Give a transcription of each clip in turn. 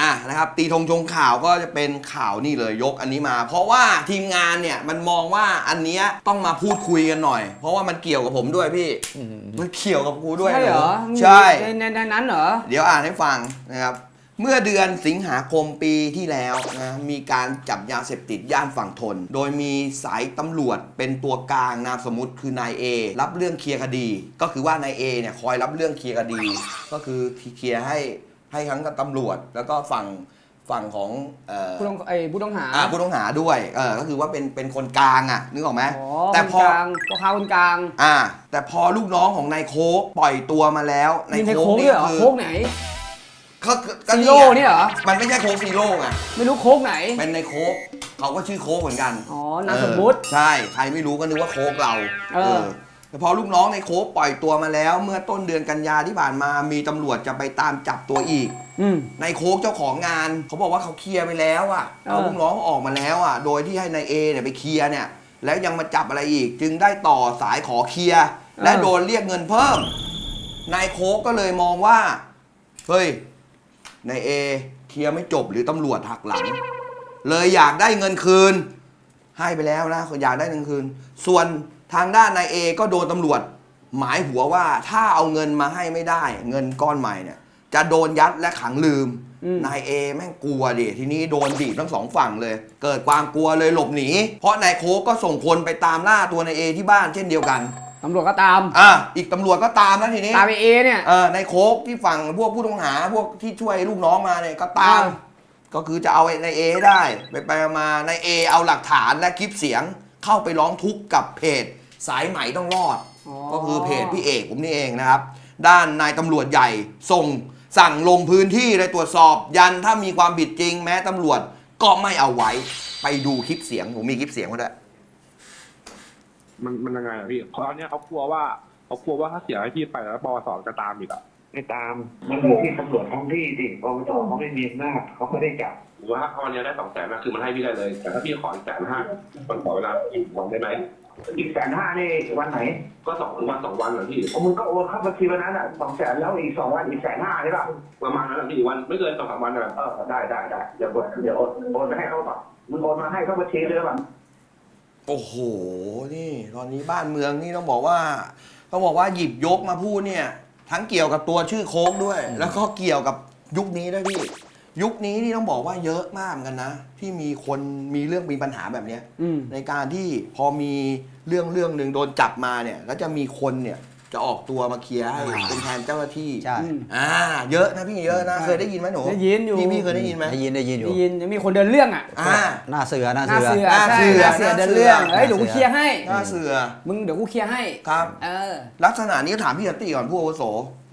อะนะครับตีธงชงข่าวก็จะเป็นข่าวนี่เลยยกอันนี้มา เพราะว่าทีมงานเนี่ยมันมองว่าอันเนี้ยต้องมาพูดคุยกันหน่อย เพราะว่ามันเกี่ยวกับผมด้วยพี่มันเกี่ยวกับกูด้วยใช่เหรอใช่ในในในนั้นเหรอเดี๋ยวอ่านให้ฟังนะครับเมื่อเดือนสิงหาคมปีที่แล้วนะมีการจับยาเสพติดย่านฝั่งทน โดยมีสายตำรวจเป็นตัวกลางนามสมมติคือนายเอรับเรื่องเคลียร์คดี ก็คือว่านายเอเนี่ยคอยรับเรื่องเคลียร์คดี ก็คือเคลียร์ให้ ให้ทั้งกับตำรวจ แล้วก็ฝั่งฝั่งของเอ่อผู้ต้องไอ้ผู้ต้องหาอ่าผู้ต้องหาด้วยเออก็คือว่าเป็นเป็นคนกลางอะนึกออกไหมอ๋อแต่คนพอกลางพ่อค้าคนกลางอ่า แต่พอลูกน้องของนายโคกปล่อยตัวมาแล้วมีในโค้กด้วยเหรอคือโค้กไหน ก็คือก็ซีโร่ไงเนี่ยเหรอ มันไม่ใช่โค้กซีโร่ไงไม่รู้โค้กไหน เป็นในโค้กเขาก็ชื่อโค้กเหมือนกันอ๋อนามสมมุติเออใช่ ใครไม่รู้ก็นึกว่าโค้กเราเออ แต่พอลูกน้องในโค้กปล่อยตัวมาแล้ว เมื่อต้นเดือนกันยาที่ผ่านมามีตำรวจจะไปตามจับตัวอีก อืม ในโค้กเจ้าของงานเขาบอกว่าเขาเคลียร์ไปแล้วอะเออ เอาลูกน้องออกมาแล้วอะ โดยที่ให้นายเอเนี่ยไปเคลียร์เนี่ย แล้วยังมาจับอะไรอีก จึงได้ต่อสายขอเคลียร์และโดนเรียกเงินเพิ่มนายโค้กก็เลยมองว่าเฮ้ยนายเอเคลียร์ไม่จบหรือตำรวจหักหลัง เลยอยากได้เงินคืน ให้ไปแล้วนะอยากได้เงินคืน ส่วน ทางด้านนายเอก็โดนตำรวจ หมายหัวว่าถ้าเอาเงินมาให้ไม่ได้ เงินก้อนใหม่เนี่ย จะโดนยัดและขังลืมอืม นายเอแม่งกลัวดิทีนี้โดนบีบทั้งสองฝั่งเลย เกิดความกลัวเลยหลบหนี เพราะนายโคกก็ส่งคนไปตามล่าตัวนายเอที่บ้านเช่นเดียวกันตำรวจก็ตาม อะอีกตำรวจก็ตามแล้วทีนี้ ตามไปเอเนี่ย เออในโคกที่ฝั่งพวกผู้ต้องหาพวกที่ช่วยลูกน้องมาเนี่ยก็ตาม อ่า ก็คือจะเอาในเอให้ได้ ไปไปมาในเอเอาหลักฐานและคลิปเสียงเข้าไปร้องทุกข์กับเพจ สายไหมต้องรอด ก็คือเพจพี่เอกผมนี่เองนะครับ ด้านนายตำรวจใหญ่ส่งสั่งลงพื้นที่เลยตรวจสอบยันถ้ามีความผิดจริง แม้ตำรวจก็ไม่เอาไว้ ไปดูคลิปเสียงผมมีคลิปเสียงมาด้วยมันมันยังไงอะพี่เพราะอันเนี้ยเขากลัวว่าเขากลัวว่าถ้าเสียให้พี่ไปแล้วปวสจะตามอีกอะไม่ตาม มันอยู่ที่ตำรวจท้องที่สิปปสเขาไม่มีอำนาจเขาไม่ได้จับหรือว่าถ้าวันนี้ได้สองแสนนะคือมันให้พี่ได้เลย แต่ถ้าพี่ขออีกแสนห้ามันขอเวลาอีกวันได้ไหม อีกแสนห้านี่วันไหนก็สองวันสองวันเหรอพี่เพราะมึงก็โอนเข้าบัญชีวันนั้นอะสองแสนแล้วอีกสองวันอีกแสนห้าใช่ป่ะประมาณนั้นอะพี่วันไม่เกินสองสามวันอะเออได้ได้ได้เดี๋ยวเดี๋ยวโอนโอนไปให้เขาป่ะมึงโอนมาให้เขาบัญชีเลยป่ะโอ้โห นี่ตอนนี้บ้านเมืองนี่ต้องบอกว่าต้องบอกว่าหยิบยกมาพูดเนี่ย ทั้งเกี่ยวกับตัวชื่อโค้กด้วย แล้วก็เกี่ยวกับยุคนี้ด้วยพี่ ยุคนี้นี่ต้องบอกว่าเยอะมากเหมือนกันนะ ที่มีคนมีเรื่องมีปัญหาแบบเนี้ยอืม ในการที่พอมีเรื่องเรื่องหนึ่งโดนจับมาเนี่ย แล้วจะมีคนเนี่ย จะออกตัวมาเคลียร์ให้อ่าเป็นแทนเจ้าหน้าที่ใช่อืมอ่าเยอะนะพี่เยอะนะใช่เคยได้ยินไหมหนูได้ยินอยู่ พี่พี่เคยได้ยินไหมได้ยินได้ยินอยู่ได้ยินยังมีคนเดินเรื่องอะอ่า หน้าเสือหน้าหน้าเสือ เสือหน้าใช่เสือหน้าเสือหน้าเดินเรื่องเสือเฮ้ยเดี๋ยวกูเคลียร์ให้ หน้าเสือมึงเดี๋ยวกูเคลียร์ให้ครับ เออ ลักษณะนี้ถามพี่สันติก่อนผู้อาวุโส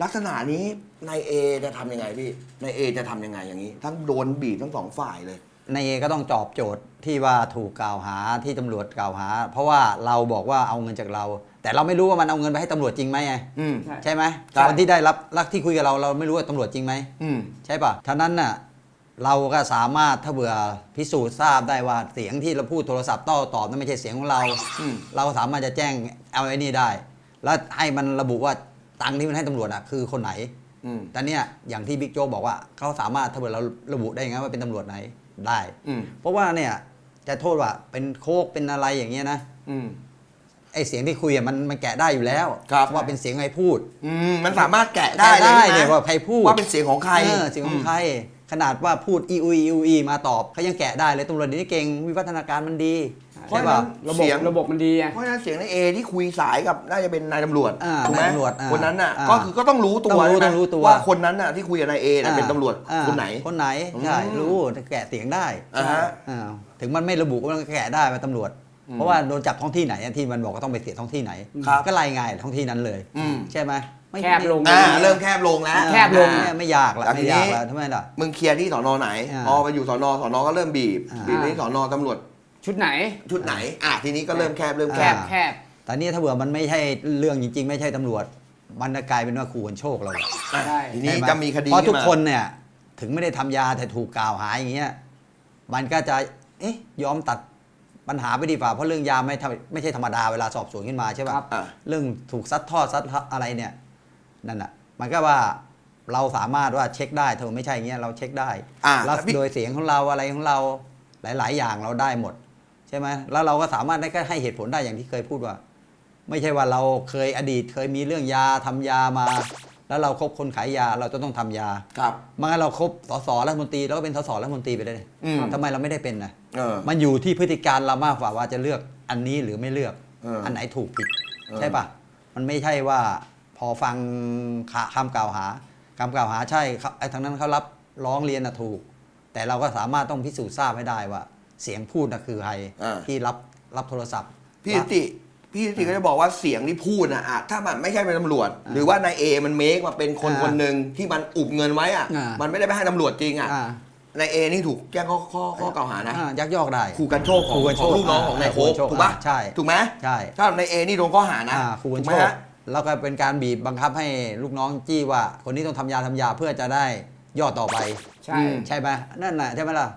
ลักษณะนี้นายเอจะทำยังไงพี่นายเอจะทำยังไงอย่างนี้ ทั้งโดนบีบทั้งสองฝ่ายเลย ในเอก็ต้องตอบโจทย์ที่ว่าถูกกล่าวหาที่ตำรวจกล่าวหา เพราะว่าเราบอกว่าเอาเงินจากเราแต่เราไม่รู้ว่ามันเอาเงินไปให้ตำรวจจริงไหมไงอืม ใช่ใช่ไหมใช่คนที่ได้รับรักที่คุยกับเราเราไม่รู้ว่าตำรวจจริงไหม อืม ใช่ป่ะท่านั้นน่ะ เราก็สามารถถ้าเบื่อพิสูจน์ทราบได้ว่าเสียงที่เราพูดโทรศัพท์โต้ตอบนั้นไม่ใช่เสียงของเรา อืม เราสามารถจะแจ้งเอาไอ้นี่ได้ แล้วให้มันระบุว่าตังค์ที่มันให้ตำรวจอะคือคนไหน อืม แต่เนี่ยอย่างที่บิ๊กโจ๊กบอกว่าเขาสามารถถ้าเกิดเราระบุได้ยังไงว่าเป็นตำรวจไหนได้ อืม เพราะว่าเนี่ยจะโทษว่าเป็นโคกเป็นอะไรอย่างเงี้ยนะ อืมไอเสียงที่คุยอะมันมันแกะได้อยู่แล้วครับว่าเป็นเสียงใครพูดอืมมันสามารถแกะได้แกะเลยได้ใช่ไหมเนี่ยว่าใครพูดว่าเป็นเสียงของใครเออเสียงของใคร ขนาดว่าพูดอีอุยอีอุยมาตอบเขายังแกะได้เลยตำรวจเดี๋ยวนี้เก่งวิวัฒนาการมันดีเพราะใช่ฉะนั้ป่ะนระบบเสียงระบบมันดีไงเพราะฉะนั้นเสียงในเอที่คุยสายกับน่าจะเป็นนายตำรวจอ่าถูกไหมนายตำรวจอ่าคนนั้นน่ะอ่าก็คือก็ต้องรู้ตัวต้องรู้ใช่ไหมต้องรู้ตัวว่าคนนั้นน่ะที่คุยกับนายเอน่ะเป็นตำรวจอ่าคนไหนคนไหนใช่อืมรู้แกะเสียงได้อ่าฮะอ่าถึงมันไม่ระบุก็มันก็แกะได้ว่าตำรวจอืม เพราะว่าโดนจับท้องที่ไหนอะที่มันบอกว่าต้องไปเสียท้องที่ไหน ครับก็รายงานท้องที่นั้นเลย อืม ใช่ไหมไม่แคบลง อ่าเริ่มแคบลงแล้ว แคบลงอ่าไม่ยากละแล้วทีไม่นี้ยากละทำไมล่ะ มึงเคลียร์ที่สอนอไหน อ่าพอไปอยู่สอนอสอนอก็เริ่มบีบอ่า บีบที่สอนอตำรวจชุดไหน ชุดไหน อะทีนี้ก็เริ่มแคบเริ่มแคแคบบ แคบ แต่นี่ถ้าเผื่อมันไม่ใช่เรื่องจริง ๆ ไม่ใช่ตำรวจ มันจะกลายเป็นว่าขู่กันโชคเราอะอะใช่ ทีนี้ใช่ไหจะมีคดีเพราะทุกขึ้มาคนเนี่ย ถึงไม่ได้ทำยาแต่ถูกกล่าวหาอย่างเงี้ยมันก็จะเอ๊ะยอมตัด ปัญหาไปดีกว่าเพราะเรื่องยาไม่ทำไม่ใช่ธรรมดาเวลาสอบสวนขึ้นมาใช่ครัป่ะบอะ เรื่องถูกซัดทอดซัดอะไรเนี่ยนั่นอะมันก็ว่าเราสามารถว่าเช็คได้เธอไม่ใช่อย่างเงี้ยเราเช็คได้อ่าแล้วแล้วพี่ โดยเสียงของเราอะไรของเราหลาย ๆ อย่างเราได้หมด ใช่ไหมแล้วเราก็สามารถได้ก็ให้เหตุผลได้อย่างที่เคยพูดว่า ไม่ใช่ว่าเราเคยอดีตเคยมีเรื่องยาทำยามา แล้วเราคบคนขายยาเราจะต้องทำยาครับไมันเราคบสสรัฐมนตรีแล้วก็เป็นสสรัฐมนตรีไปได้เลยอืมทำไมเราไม่ได้เป็นนะเออมันอยู่ที่พฤติการเรามากกว่าว่าจะเลือกอันนี้หรือไม่เลือกเอออันไหนถูกผิดเออ ใช่ปะมันไม่ใช่ว่าพอฟังคำกล่าวหาคำกล่าวหาใช่ครับไอ้ทางนั้นเขารับร้องเรียนนะถูก แต่เราก็สามารถต้องพิสูจน์ทราบให้ได้ว่า เสียงพูดนะคือใครอ่า ที่รับรับโทรศัพท์พี่ติ พี่ติก็จะบอกว่าเสียงที่พูดนะอะถ้ามันไม่ใช่เป็นตำรวจ หรือว่านายเอมันเมคมาเป็นคนอ่าคนหนึ่งที่มันอุบเงินไว้อะ อ่ามั มันไม่ได้ไปให้ตำรวจจริงอะอ่านายเอนี่ถูกแจ้งข้อข้อข้อกล่าวหานะอ่ายักยอกได้ ขู่กันโชคของขู่กันขโชองคลูกน้องของนายโค้กขู่กันโชคถูกปะอ่าใช่ ถูกไหมใช่ถ้านายเอนี่โดนข้อหานะอ่าครูกันถูกโชไหมคฮะ แล้วก็เป็นการบีบบังคับให้ลูกน้องจี้ว่า คนนี้ต้องทำยาทำยาเพื่อจะได้ยอดต่อไป ใช่ อืม ใช่ไหมนั่นน่ะใช่ไหมล่ะ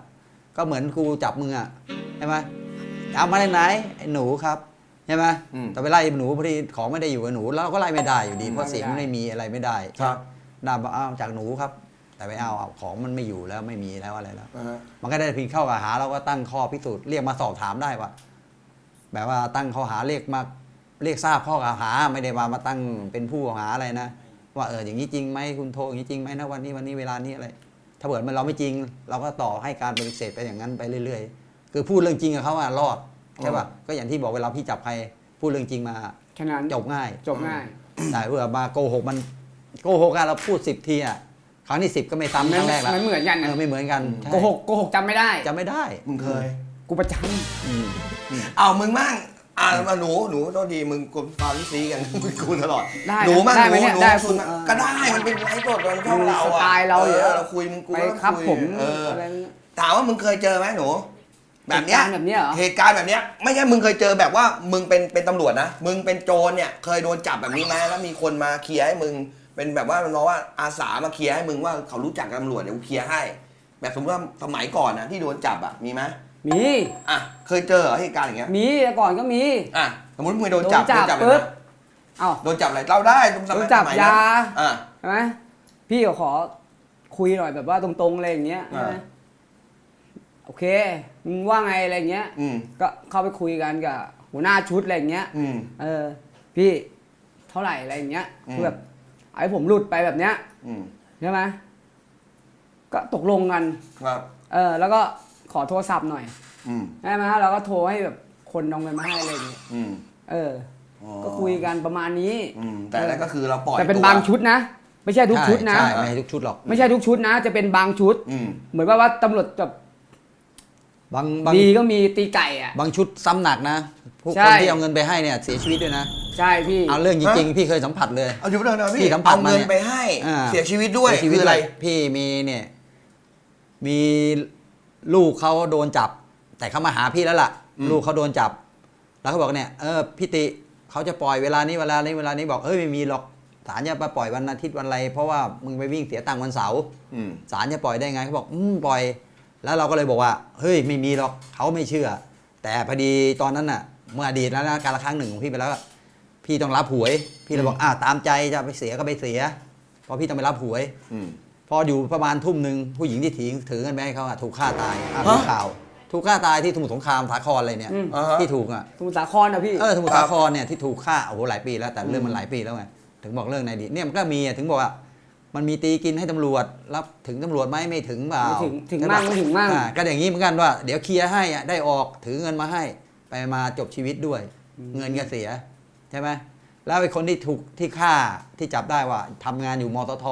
ก็เหมือนครูจับมืออะใช่ไหมเอามาจากไหนไอ้หนูครับ ใช่ไหมอืมแต่ไปไล่หนูพอดีของไม่ได้อยู่กับหนูเราก็ไล่ไม่ได้อยู่ดี เพราะเสียงไม่มีอะไรไม่ได้ครับด่าบอกเอาจากหนูครับ แต่ไปเอาเอาของมันไม่อยู่แล้วไม่มีแล้วอะไรแล้วอ่าฮะมันก็ได้เพียงเข้ากับหาเราก็ตั้งข้อพิสูจน์เรียกมาสอบถามได้ว่าแบบว่าตั้งข้อหาเรียกมาเรียกทราบข้อกล่าวหาไม่ได้มามาตั้งเป็นผู้กล่าวหาอะไรนะว่าเอออย่างนี้จริงไหมคุณโทรอย่างนี้จริงไหมนะวันนี้วันนี้เวลานี้อะไร ถ้าเกิดมันเราไม่จริง เราก็ต่อให้การปฏิเสธไปอย่างนั้นไปเรื่อย ๆ คือพูดเรื่องจริงกับเขาอะรอด ใช่ป่ะก็อย่างที่บอกเวลาพี่จับใครพูดเรื่องจริงมาแค่นั้นจบง่ายจบง่าย แต่เพื่อมาโกหกมันโกหกกันเราพูดสิบทีอะครั้งที่สิบก็ไม่ซ้ำครั้งแรกแล้วมันเหมือนกันเอนะอไม่เหมือนกันใช่โกหกโกหกจำไม่ได้ จำไม่ได้ มึงเคย กูประจอืมเอามึงมั่งอ่ามาหนูหนูโทษดีมึงกลฟาวิซีกันมึงกูตลอดำได้หนูมั่งได้หไหมนูเนี่ยหนูได้คุคุณณก็ได้มันเป็นไลฟ์สดมันช่องเราสอะไตล์เราอยู่แล้วเราคุยมึงกูไปก็ครับคุยผมเอออะไรเงี้ยถามว่ามึงเคยเจอไหมหนู แบบเนี้ยเหตุการณ์แบบเนี้ยเหรอ เหตุการณ์แบบเนี้ยไม่ใช่มึงเคยเจอแบบว่ามึงเป็นเป็นตำรวจนะมึงเป็นโจรเนี่ยเคยโดนจับแบบนี้ไหมแล้วมีคนมาเคลียร์ให้มึงเป็นแบบว่ามันบอกว่าอาสามาเคลียร์ให้มึงว่าเขารู้จักกับตำรวจเดี๋ยวกูเคลียร์ให้ แบบสมมติว่าสมัยก่อนนะที่โดนจับอะมีไหมมีอะเคยเจอเหรอเหตุการณ์อย่างเงี้ยมีแต่ก่อนก็มี อะสมมติมึงโดนจับโดนจับอะไรปุ๊บ นะเอ้าโดนจับอะไรเล่าได้สมัยโดนจับสมันั้นยา อะ ใช่ไหมพี่ก็ขอคุยหน่อยแบบว่าตรงๆอะไรอย่างเงี้ยอ่า ใช่ไหมโอเค มึงว่าไงอะไรอย่างเงี้ย อืม ก็เข้าไปคุยกันกับหัวหน้าชุดอะไรอย่างเงี้ย อืม เออ พี่เท่าไหร่อะไรอย่างเงี้ยอืม คือแบบไอ้ผมหลุดไปแบบเนี้ยอืมใช่ไหมก็ตกลงกัน ครับเออ แล้วก็ขอโทรศัพท์หน่อยอืมใช่ไหมเราก็โทรให้แบบคนเอาเงินมาให้อะไรอย่างเงี้ยอืมเออ อ๋อก็คุยกันประมาณนี้อืมแต่นั่นก็คือเราปล่อยแต่เป็นตัว บางชุดนะ ไม่ใช่ทุกชุดนะ ใช่ใช่ไม่ใช่ทุกชุดหรอก ไม่ใช่ทุกชุดนะ จะเป็นบางชุด อืม เหมือนว่าว่าตำรวจแบบ บางบางดีก็มีตีไก่อะ บางชุดซ้ำหนักนะพวกใช่ คนที่เอาเงินไปให้เนี่ยเสียชีวิตด้วยนะ ใช่พี่ เอาเรื่องจริงๆ พี่เคยสัมผัสเลย เอาอยู่เรื่องนะพี่พี่สัมผัสเอาเงินมาเนี่ยไปให้ อ่า เสียชีวิตด้วยเสียชีวิตคืออะไร ด้วยพี่มีเนี่ย มีลูกเขาโดนจับ แต่เขามาหาพี่แล้วล่ะอืมลูกเขาโดนจับ แล้วเขาบอกเนี่ยเออพี่ติเขาจะปล่อยเวลานี้เวลานี้เวลานี้บอกเฮ้ยไม่มีหรอกศาลจะมาปล่อยวันอาทิตย์วันอะไรเพราะว่ามึงไปวิ่งเสียตังค์วันเสาร์ อืม ศาลจะปล่อยได้ไงเขาบอกอืมปล่อย แล้วเราก็เลยบอกว่า เฮ้ยไม่มีหรอกเขาไม่เชื่อ แต่พอดีตอนนั้นน่ะ เมื่ออดีตแล้วนะการละครั้งหนึ่งของพี่ไปแล้วอะพี่ต้องรับหวย พี่เลยบอกอ่าตามใจจะไปเสียก็ไปเสียเพราะพี่ต้องไปรับหวยอืม พออยู่ประมาณทุ่มหนึ่งผู้หญิงที่ถือถือเงินไปให้เขาอะถูกฆ่าตายอะฮะถูกข่าว ถูกฆ่าตายที่สมุทรสงครามสาครอะไรเนี่ย อืม อ่าฮะ ที่ถูกอะ สมุทรสาครนะพี่ เออสมุทรสาครเนี่ยที่ถูกฆ่าโอ้โหหลายปีแล้วแต่เรื่องมันหลายปีแล้วไงถึงบอกเรื่องในอดีตเนี่ยมันก็มีอะถึงบอกว่า มันมีตีกินให้ตำรวจ รับถึงตำรวจไหมไม่ถึงเปล่าไม่ถึงถึงใช่มั่ปะงไม่ถึงมั่ง อ่าก็อย่างนี้เหมือนกันว่า เดี๋ยวเคลียร์ให้อะได้ออกถือเงินมาให้ ไปมาจบชีวิตด้วย เงินก็เสียใช่ไหมแล้วไอ้คนที่ถูกที่ฆ่าที่จับได้ว่าทำงานอยู่มตท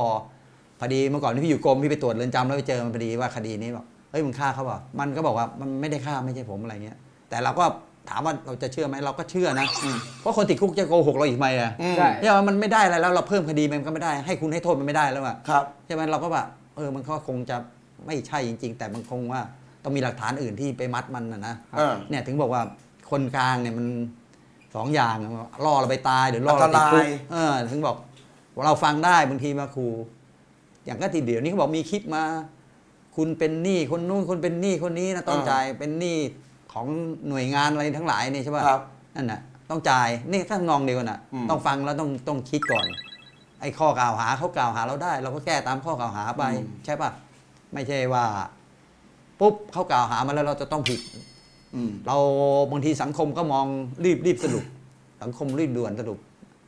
พอดีเมื่อก่อนที่พี่อยู่กรมพี่ไปตรวจเรือนจำแล้วไปเจอมันพอดีว่าคดีนี้บอกเฮ้ยมึงฆ่าเขาเปล่ามันก็บอกว่ามันไม่ได้ฆ่าไม่ใช่ผมอะไรเงี้ยแต่เราก็ ถามว่าเราจะเชื่อไหมเราก็เชื่อนะอืมเพราะคนติดคุกจะโกหกเราอีกไหมอะอืมใช่ เนี่ยมันไม่ได้อะไรแล้วเราเพิ่มคดีมันก็ไม่ได้ ให้คุณให้โทษมันไม่ได้แล้วอะครับ ใช่ไหมเราก็แบบเออมันก็คงจะไม่ใช่จริง ๆ แต่มันคงว่าต้องมีหลักฐานอื่นที่ไปมัดมันนะนะอ่า เนี่ยถึงบอกว่าคนกลางเนี่ยมันสองอย่างอะล่อเราไปตายหรือล่อเราติดคุอักนตราย เออถึงบอกว่าเราฟังได้บางทีมาครู อย่างก็ทีเดียวนี้เขาบอกมีคลิปมา คุณเป็นหนี้คนนู้นคนเป็นหนี้คนนี้นะต้องจ่ายเป็นหนี้ ของหน่วยงานอะไรทั้งหลายนี่ใช่ป่ะครับนั่นน่ะต้องจ่ายนี่ถ้านองเดียวกันน่ะ อืม ต้องฟังแล้วต้องต้องคิดก่อน ไอ้ข้อกล่าวหาเขากล่าวหาเราได้ เราก็แก้ตามข้อกล่าวหาไปอืมใช่ปะไม่ใช่ว่า ปุ๊บเขากล่าวหามาแล้วเราจะต้องผิด อืม เราบางทีสังคมก็มองรีบรีบสรุป สังคมรีบด่วนสรุป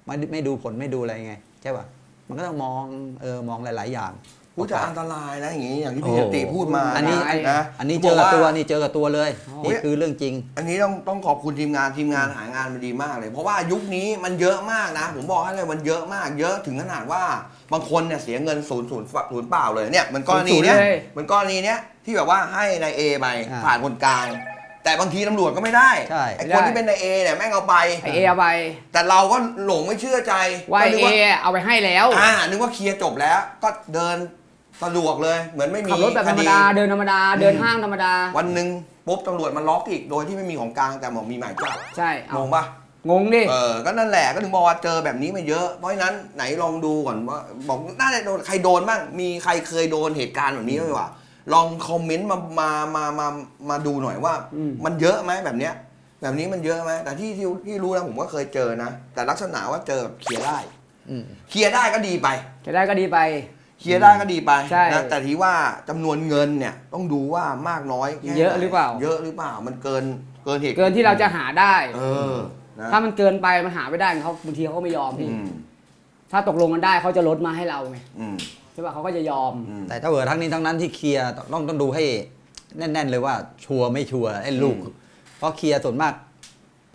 ไม่ไม่ดูผลไม่ดูอะไรไง ใช่ปะมันก็ต้องมองเออมองหลาย ๆ อย่าง พูดจะอันตรายนะอย่างนี้อย่างที่โอ้พี่ติพูดมาอันนี้นะอันนี้เจอกับขาตัวว่านี่เจอกับตัวเลยโอ้ยนี่คือเรื่องจริง อันนี้ต้องต้องขอบคุณทีมงานทีมงานหางานมาดีมากเลย เพราะว่ายุคนี้มันเยอะมากนะ ผมบอกให้เลยมันเยอะมาก เยอะถึงขนาดว่าบางคนเนี่ยเสียเงินศูนย์ศูนย์ศูนย์เปล่าเลยเนี่ยเหมือนกรณีเนี้ยศูนย์เลย เหมือนกรณีเนี้ยที่แบบว่าให้นายเอไปอ่าผ่านคนกลางแต่บางทีตำรวจก็ไม่ได้ใช่ ไอ้คนที่เป็นนายเอเนี่ยแม่งเอาไป ไอเอเอาไปแต่เราก็หลงไม่เชื่อใจว่าก็ไอนึกเอว่า เอาไปให้แล้ว อ่านึกว่าเคลียร์จบแล้วก็เดิน สะดวกเลยเหมือนไม่มีขับรถแบบธรรมคดาเดินธรรมดาเดินห้างธรรมดา วันหนึ่งปุ๊บตำรวจมาล็อกอีกโดยที่ไม่มีของกลางแต่บอกมีหมายจับใช่งเอางปะงงดิเออก็นั่นแหละก็ถึงบอกว่าเจอแบบนี้มาเยอะเพราะฉะนั้นไหนลองดูก่อนว่าบอกน่าจะโดนใครโดนบ้างมีใครเคยโดนเหตุการณ์แบบนี้ไหมวะลองคอมเมนต์มามามามามาดูหน่อยว่าอืมมันเยอะไหมแบบเนี้ยแบบนี้มันเยอะไหมแต่ที่ที่ที่รู้นะผมก็เคยเจอนะ แต่ลักษณะว่าเจอแบบเคลียร์ได้อืมเคลียร์ได้ก็ดีไปจะได้ก็ดีไป เคลียร์ได้ก็ดีไปใช่นะแต่ที่ว่าจำนวนเงินเนี่ยต้องดูว่ามากน้อยแค่ไนเยอะหรือเปล่า เยอะหรือเปล่ามันเกินเกินเหตุเกินที่เราจะหาได้ เออนะถ้ามันเกินไปมันหาไม่ได้เขาบางทีเขาก็ไม่ยอมพี่ อืมถ้าตกลงกันได้เขาจะลดมาให้เราไงอืมใช่ป่ะเขาก็จะยอม อืม แต่ถ้าเกิดทั้งนี้ทั้งนั้นที่เคลียร์ต้องต้องดูให้แน่น ๆ เลยว่าชัวร์ไม่ชัวร์ไอ้ลูกอืมเพราะเคลียร์ส่วนมาก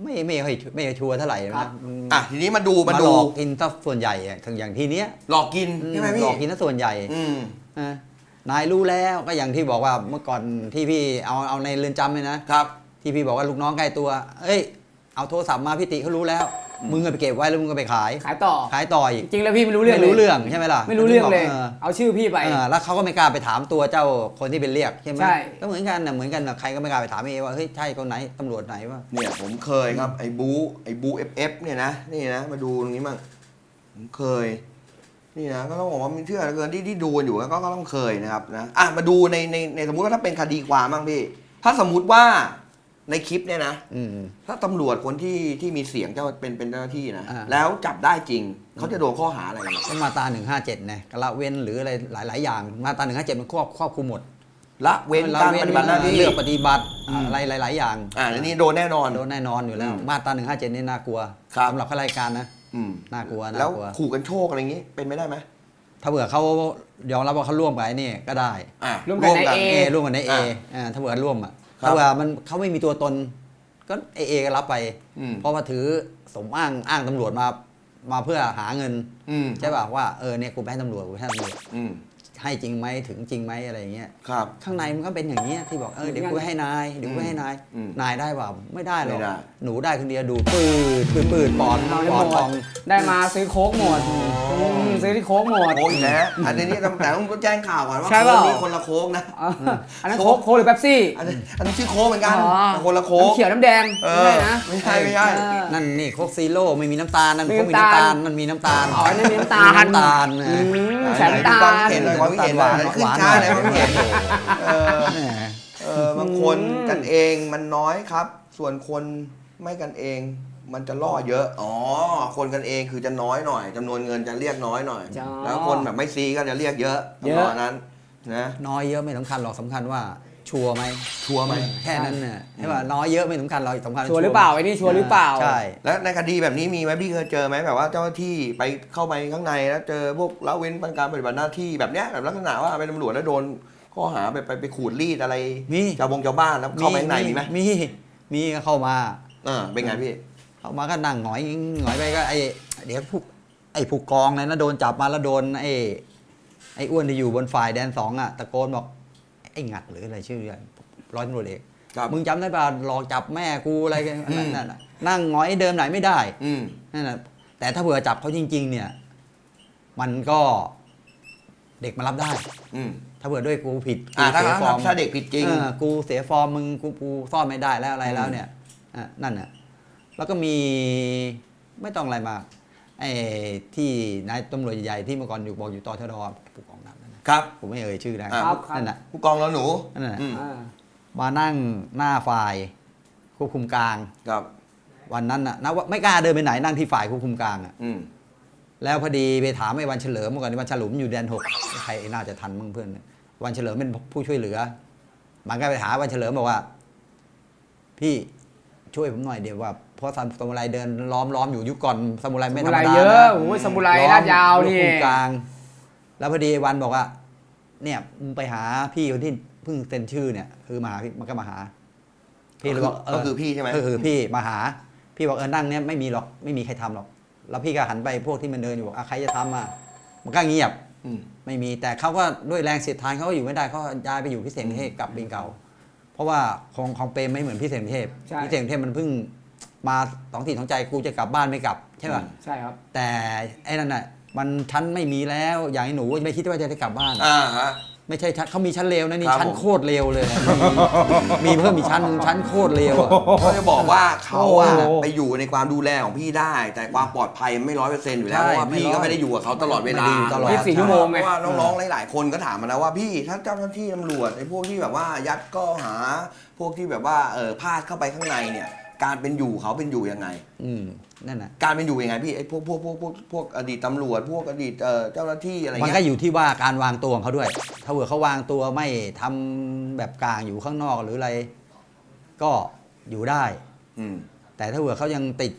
ไม่ไม่ค่อยไม่ค่อยชัวร์เท่าไหร่ครันะบมันอะทีนี้มาดูมามาดูหลอกกินซะส่วนใหญ่อะถึงอย่างที่เนี้ยหลอกกินใช่ไหมพี่หลอกกินซะส่วนใหญ่อืม อะนายรู้แล้วก็อย่างที่บอกว่าเมื่อก่อนที่พี่เอาเอาในเรือนจำเลยนะ ครับ ที่พี่บอกว่าลูกน้องใกล้ตัว เอ้ย เอาโทรศัพท์มาพี่ติเขารู้แล้ว มึงก็ไปเก็บไว้แล้วมึงก็ไปขาย ขายต่อ ขายต่ออีก จริงๆแล้วพี่ไม่รู้เรื่องไม่รู้ลยเรื่องใช่ไหมล่ะไม่รู้เรื่องเลยออเอาชื่อพี่ไปเออแล้วเขาก็ไม่กล้าไปถามตัวเจ้าคนที่เป็นเรียกใช่ไหมใช่ก็เหมือนกันนะเหมือนกันนะใครก็ไม่กล้าไปถามเอว่าเฮ้ยใช่คนไหนตำรวจไหนวะเนี่ยผมเคยครับไอ้บูไอ้บูเอฟเอฟเนี่ยนะนี่นะมาดูตรงนี้มั่งผมเคยนี่นะก็ต้องบอกว่ามันเชื่อเหลือเกินที่ที่ดูกันอยู่ก็ก็ต้องเคยนะครับนะอะมาดูในในในสมมติว่าถ้าเป็นคดีความบ้างพี่ถ้าสมมุติว่า ในคลิปเนี่ยนะ อืม ถ้าตำรวจคนที่ที่มีเสียงเจ้าเป็นเป็นเจ้าหน้าที่นะ อ่า แล้วจับได้จริง เขาจะโดนข้อหาอะไรเนี่ยก็มาตรา157นะกละเว้นหรืออะไรหลาย ๆ อย่าง มาตรา157มันครอบครอบคลุมหมดละเว้นการปฏิบัติหน้าที่เลือกปฏิบัติอืมอะไรหลาย ๆ อย่างอ่าอันนี้โดนแน่นอน โดนแน่นอนอยู่แล้ว อืมมาตรา157นี่น่ากลัวครับ สำหรับข้าราชการนะ อืมน่ากลัวแล้วน่ากลัวขู่กันโชคอะไรอย่างงี้เป็นไม่ได้ไหมถ้าเผื่อเขายอมรับว่าเขาร่วมกับไอ้นี่ก็ได้ อะร่วมกันในเอร่วมกันในเออะอ่าถ้าเผื่อร่วมอะ ครับ ถ้าเผื่อมันเขาไม่มีตัวตน ก็เอเอก็รับไปอืมเพราะว่าถือสมอ้างอ้างตำรวจมามาเพื่อหาเงิน อืมใช่ป่ะว่าเออเนี่ยกูไปให้ตำรวจกูไปให้ตำรวจ อืม ให้จริงไหมถึงจริงไหมอะไรอย่างเงี้ยครับ ข้างในมันก็เป็นอย่างเงี้ยที่บอกเออเดี๋ยวกูให้นายเดี๋ยวกูให้นายอืมนายได้เปล่าไม่ได้หรอกไม่ได้ หนูได้คนเดียวดูดปืดปืดปืดปอดเอาให้ปอดหมทดองได้มาซื้อโค้กหมดมซื้อที่โค้กหมด โค้กอีกแล้วอันนี้แต่แต่ต้องแจ้งข่าวก่อนว่าใช่โค้เปกล่านี้คนละโค้กนะ อะอันนั้นโค้กโค้กหรือเป๊ปซี่อันนี้อันนี้ชื่อโค้กเหมือนกันอ๋อแต่คนละโค้กน้ำเขียวน้ำแดงเอไม่อใช่นะ ไม่ใช่ไม่ใช่ เออ นั่นนี่โคกซีโร่ไม่มีน้ำตาลนั่นมีโคกมีน้ำน้ำตาตาล ลมันมีน้ำตาลอ๋ออันนั้นมีน้ำตาล น้ำตาลนะ อืมแสนไหตาความลเห็นเลยความเห็นหวานขึ้นช้าเลยความเห็นเออแหมเออบางคนอืมกันเองมันน้อยครับ ส่วนคนไม่กันเองมันจะล่อเยอะ อ๋อ คนกันเองคือจะน้อยหน่อยจำนวนเงินจะเรียกน้อยหน่อย จ้าแล้วคนแบบไม่ซีก็จะเรียกเยอะเยอะ ประมาณนั้นนะ น้อยเยอะไม่สำคัญหรอกสำคัญว่า ชัวร์ไหมชัวร์ไหมแค่นั้นน่ะใช่ป่ะน้อยเยอะไม่สำคัญหรอกสำคัญชัวร์หรือเปล่าไอ้นี่ชัวร์หรือเปล่าใช่แล้วในคดีแบบนี้มีไหมพี่เคยเจอไหมแบบว่าเจ้าหน้าที่ไปเข้าไปข้างในแล้วเจอพวกละเว้นการปฏิบัติหน้าที่แบบเนี้ยแบบลักษณะว่าเป็นตำรวจแล้วโดนข้อหาไปไปไปขูดรีดอะไรมีชาวบงชาวบ้านแล้วเข้าไปข้างในมีไหมมีมีก็เข้ามาเออเป็นไงพี่เข้ามาก็นั่งหงอยหงอยไปก็ไอเดี๋ยวผู้ไอผู้กองเลยนะโดนจับมาแล้วโดนไอไออ้วนที่อยู่บนฝ่ายแดนสองอะตะโกนบอก ไองัดหรืออะไรชื่ออะไรร้อยตำรวจเอกครับมึงจำได้ป่ะหลอกจับแม่กูอะไรกันอืม นั่นน่ะนั่งหงอยเดินไหนไม่ได้อืม นั่นน่ะแต่ถ้าเผื่อจับเขาจริง ๆ เนี่ย มันก็เด็กมารับได้ อืมถ้าเผื่อด้วยกูผิดกูอ่าถ้าเสียฟอร์ม ถ้าเด็กผิดจริง เออกูเสียฟอร์มมึงกูกูซ่อนไม่ได้แล้วอะไรอืมแล้วเนี่ยอะนั่นน่ะแล้วก็มีไม่ต้องอะไรมากไอ้ที่นายตำรวจใหญ่ๆที่เมื่อก่อนอยู่บอกอยู่ตชดผู้กองนั้นนะ ครับ ผมไม่เอ่ยชื่อนะครับครับ นั่นน่ะผู้กองแล้วหนูนั่นน่ะอืมอ่ามานั่งหน้าฝ่ายควบคุมกลาง ครับ วันนั้นน่ะนะว่าไม่กล้าเดินไปไหนนั่งที่ฝ่ายควบคุมกลางอะอืมแล้วพอดีไปถามไอ้วันเฉลิมเมื่อก่อนไอ้วันฉลุมอยู่แดนหกใครน่าจะทันมั้งเพื่อนวันเฉลิมเป็นผู้ช่วยเหลือ มันก็ไปหาวันเฉลิมบอกว่า พี่ช่วยผมหน่อยเดี๋ยวว่าเพราะซามูไรเดินล้อมล้อมอยู่ยุคก่อนซามูไรไม่ธรรมซามูไรดาเยอะนะโอ้ยซามูไรล้อมลาดยาวนี่กคู่กลาง แล้วพอดีวันบอกว่า เนี่ยมึงไปหาพี่คนที่เพิ่งเซ็นชื่อเนี่ย คือมาหาพี่มันก็มาหา พี่เลยบอกเก็คือพี่ใช่ไหมก็คือพี่มาหา พี่บอกเออนั่งเนี่ยไม่มีหรอกไม่มีใครทำหรอก แล้วพี่ก็หันไปพวกที่มันเดินอยู่บอกอะใครจะทำอะมันก็เงียบอืมไม่มีแต่เขาก็ด้วยแรงเสียดทานเขาก็อยู่ไม่ได้เขาย้ายไปอยู่พิเศษกรุงเทพกลับบินเก่า เพราะว่าของของเปรมไม่เหมือนพิเศษกรุงเทพใช่พิเศษกรุงเทพมันเพิ่งมาสองที่สองใจกูจะกลับบ้านไม่กลับใช่ป่ะใช่ครับ แต่ไอ้นั่นน่ะ มันชั้นไม่มีแล้วอย่างไอ้หนูไม่คิดว่าจะได้กลับบ้าน อ่าฮะ ไม่ใช่ชั้นเขามีชั้นเลวนะนี่ครับ ชั้นผมโคตรเลวเลยนะมีมีเพิ่มอีกชั้นหนึ่งชั้นโคตรเลวอะ เขาจะบอกว่าเขาอะโอ้โห ไปอยู่ในความดูแลของพี่ได้ แต่ความปลอดภัยไม่ร้อยเปอร์เซ็นต์อยู่แล้ว ใช่เพราะว่าพี่ไม่ร้อยก็ไม่ได้อยู่กับเขาตลอดเวลาไม่ได้อยู่ตลอดยี่สิบสี่ชั่วโมงเพไงราะว่าน้องๆหลาย ๆ คนก็ถามมาแล้วว่าพี่ถ้าเจ้าหน้าที่ตำรวจไอ้พวกที่แบบว่ายัดก็หา พวกที่แบบว่าเออพลาดเข้าไปข้างในเนี่ย การเป็นอยู่เขาเป็นอยู่ยังไง อืมนั่นน่ะการเป็นอยู่ยังไงพี่ไอ้พวกพวกพวกพวกพวกอดีตตำรวจ พวกอดีตเอ่อเจ้าหน้าที่อะไรมันเงี้ก็ยอยู่ที่ว่าการวางตัวของเขาด้วย ถ้าเผื่อเขาวางตัวไม่ทำแบบกลางอยู่ข้างนอกหรืออะไร ก็อยู่ได้ อืม แต่ถ้าเผื่อเขายังติด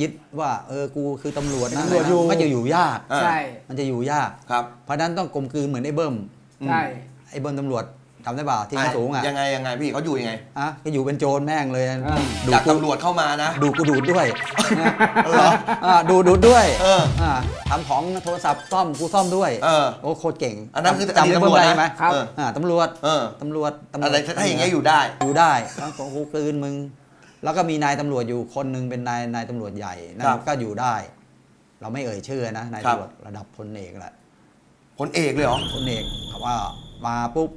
ยึดว่า เออกูคือตำรวจนะตำรวจอยู่ มันก็จะอยู่ยาก อ่า ใช่ มันจะอยู่ยาก ครับ เพราะฉะนั้นต้องกลมกลืนเหมือนไอ้เบิ้ม ใช่ ไอ้เบิ้มตำรวจ ทำได้เปล่าที่เขาสูงอะยังไงยังไงพี่เขาอยู่ยังไงอะก็อยู่เป็นโจรแม่งเลยอ่าดูจากกูตำรวจเข้ามานะ ดูกูดูดด้วยเหรออ่าดูดูดด้วยเอออ่าทำของโทรศัพท์ซ่อมกูซ่อมด้วยเออโอ้โคตรเก่งอันนั้นคือจำได้อดีตเบิ้มตำรวจได้นะไหมครับเอออ่าตำรวจเออตำรวจตำรวจอะไรถ้าอย่างเงี้ยอยู่ได้อยู่ได้แล้วก็กูกลืนมึง แล้วก็มีนายตำรวจอยู่คนหนึ่งเป็นนายนายตำรวจใหญ่นั่ครันบก็อยู่ได้ เราไม่เอ่ยชื่อนะนายครับตำรวจระดับพลเอกแหละพลเอกเลยเหรอพลเอกเขาว่ามาปุ๊บ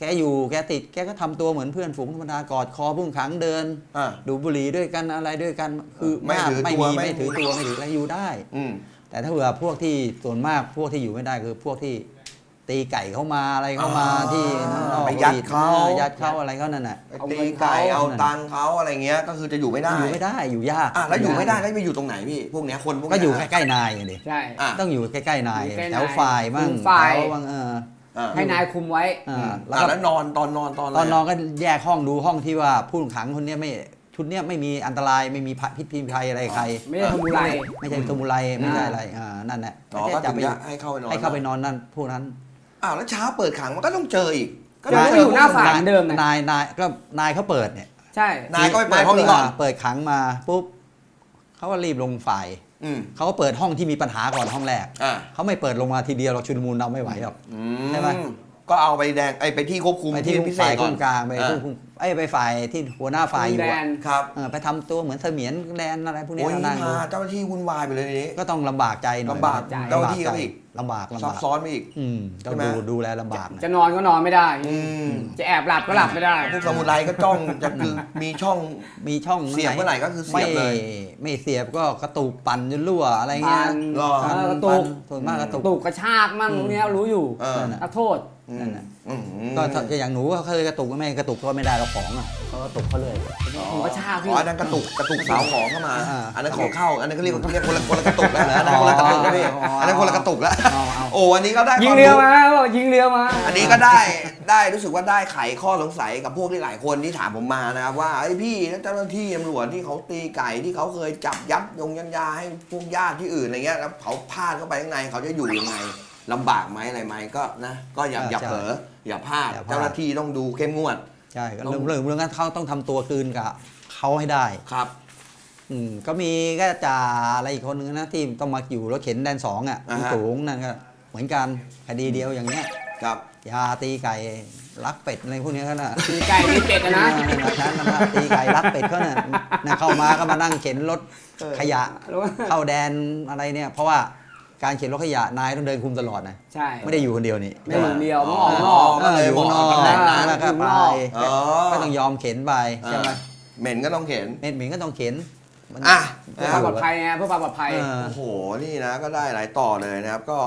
แกอยู่แกติดแกก็ทำตัวเหมือนเพื่อนฝูงธรรมดากอดคอพุ่งขังเดินอ่าดูบุหรี่ด้วยกันอะไรด้วยกันคือไม่ถือไม่ตัวมีไม่ไม่ถือตัวไม่ถืออะไรอยู่ได้อืมแต่ถ้าเผื่อพวกที่ส่วนมากพวกที่อยู่ไม่ได้คือพวกที่ตีไก่เข้ามาอะไรเข้ามาอ๋อที่นอกไปยัดเขาออยัดเขาอะไรเขานั่นน่ะไปตีไก่เอาตังค์เขาอะไรเงี้ยก็คือจะอยู่ไม่ได้อยู่ไม่ได้อยู่ยากอะแล้วอยู่ไม่ได้แล้วไปอยู่ตรงไหนพี่พวกเนี้ยคนพวกก็เนี้อยู่ใกล้ๆนายอย่างดิใช่อะต้องอยู่ใกล้ๆนายอยู่ใกล้ๆแถวฝ่ายมั่งคุมฝ่ายแถวบางเอออะ ให้นายคุมไว้อ่าแล้แล้ววก็แล้วนอนตอนนอนตอนตอนนอนอะไรก็แยกห้องดูห้องที่ว่าผู้ต้องขังคนเนี้ยไม่ชุดเนี้ยไม่มีอันตรายไม่มีพิษพิษภัยอะไรใครไม่ได้ทำบุไรไม่ใช่สมุไรไม่ใช่อะไรอ่านั่นแหละอ๋อก็จัถึงจะให้เข้าไปนอนให้เข้าไปนอนนั่นพวกนั้นอ้าวแล้วเช้าเปิดขังมันก็ต้องเจออีก ก็เจอก็อยู่หน้าฝ่ายเหมือนเดิมนะนายนายก็นายเขาเปิดเนี่ยใช่นายก็ไปเปิดห้องนี้ก่อนเปิดขังมาปุ๊บเขาก็รีบลงฝ่าย อืม เขาก็เปิดห้องที่มีปัญหาก่อนห้องแรกอ่า เขาไม่เปิดลงมาทีเดียวเราชุลมุนเราไม่ไหวหรอก อืใช่ไหม ก็เอาไปแดงไอไปที่ควบคุมไปที่ที่พิเศฝ่าษยก่กอนงกลางไปอ่าควบคุมไอ้ยไปฝ่ายที่หัวหน้าฝ่ายอยู่แดอะน ครับเออไปทำตัวเหมือนเสมียนแดนอะไรพวกนี้โอ้ยนั่งดูพาเจ้าหน้าที่วุ่นวายไปเลยทีนี้ ก็ต้องลำบากใจหน่อยลำบากใจ เจ้าหน้าที่ก็อีก ลำบากลำซับบากซ้อนไปอีก อืมต้องใช่ไหม ดูดูแลลำบากหน่อย จะนอนก็นอนไม่ได้ อืมจะแอบหลับก็หลับไม่ได้ พวกสมุไรก็จ้องจะคือมีช่อง มีช่องเสียบเมื่อไหร่ก็คือเสียบเลย ไม่ไม่เสียบก็กระตุกปั่นจนรั่วอะไรเงี้ยปั่นหรอปั่นเออกระตุกปั่นส่วนมากกระตุก ตุกกระชากมั่งตรงเนี้ยรู้อยู่เออ นั่นน่ะนักโทษอื นั่มนน่ะอืมก็ถ้าอย่างหนูก็เคยกระตุกไม่กระตุกก็ไม่ได้กระป๋องอะเขากระตุกเขาเลยหนูกระชากอ๋พี่ออันนั้นกระตุกกระตุกสาวของเข้ามา อ่าอันนั้นของเข้า อันนั้นก็เรียกว่าเรียกคนละคนละกระตุกแล้วอันนั้นคนละกระตุกแล้วพี่อ๋ออัอันนั้นคนละกระตุกแล้วเอาเอา โอ้อันนี้ก็ได้ยิคงวามเรือรู้มาบอกยิงเรือมา อันนี้ก็ได้ได้รู้สึกว่าได้ไขข้อสงสัยกับพวกที่หลายคนที่ถามผมมานะครับว่าไอ้ยพี่แล้วเจ้าหน้าที่ตำรวจที่เขาตีไก่ที่เขาเคยจับยัดยงยันยาให้พวกญาติที่อื่นอะไรเงี้ยแล้วเขาพลาดเข้าไปข้างในเขาจะอยู่ยังไง ลำบากไหมอะไรไหมก็นะก็อย่าอย่าใช่เผลออย่าพลาดอย่าพลาด เจ้าหน้าที่ต้องดูเข้มงวด ใช่ก็ต้องเรื่องเรื่องเรื่องนั้นเขาต้องทำตัวคืนกับเขาให้ได้ ครับ อืมก็มีก็จ่าอะไรอีกคนนึงนะที่ต้องมาอยู่รถเข็นแดนสองอะอ่าฮะ สูงนั่นก็เหมือนกันคดีเดียวอย่างเงี้ยครับ ยาตีไก่ลักเป็ดอะไรพวกเนี้ยก็น่ะตีไก่ตีเป็ดอะนะนั่นนะตีไก่ลักเป็ดเขาเนี่ยนะเข้ามาก็มานั่งเข็นรถขยะ เข้าแดนอะไรเนี่ย เพราะว่า การเข็นรถขยะนายต้องเดินคุมตลอดนะ ใช่ไม่ได้อยู่คนเดียวนี่ไม่อยู่คนเดียวมันออกนอกก็เลยอยู่บอกนอกตำแหน่งนั้นแล้วก็ไปอ๋อ ก็ต้องยอมเข็นไปใช่ไหมเหม็นก็ต้องเข็น เม็ดหมิงก็ต้องเข็นมันอะ เพื่อความปลอดภัยไงเพื่อความปลอดภัย เออ โอ้โห นี่นะ ก็ได้หลายต่อเลยนะครับ ก็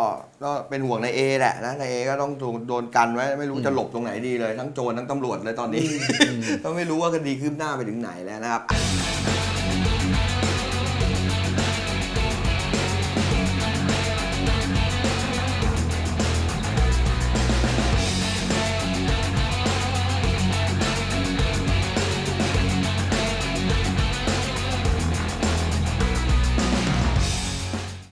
ก็เป็นห่วงในเอแหละนะในเอก็ต้องโดนโดนกันไว้ ไม่รู้จะหลบตรงไหนดีเลย ทั้งโจรทั้งตำรวจเลยตอนนี้ ก็ไม่รู้ว่าคดีคืบหน้าไปถึงไหนแล้วนะครับ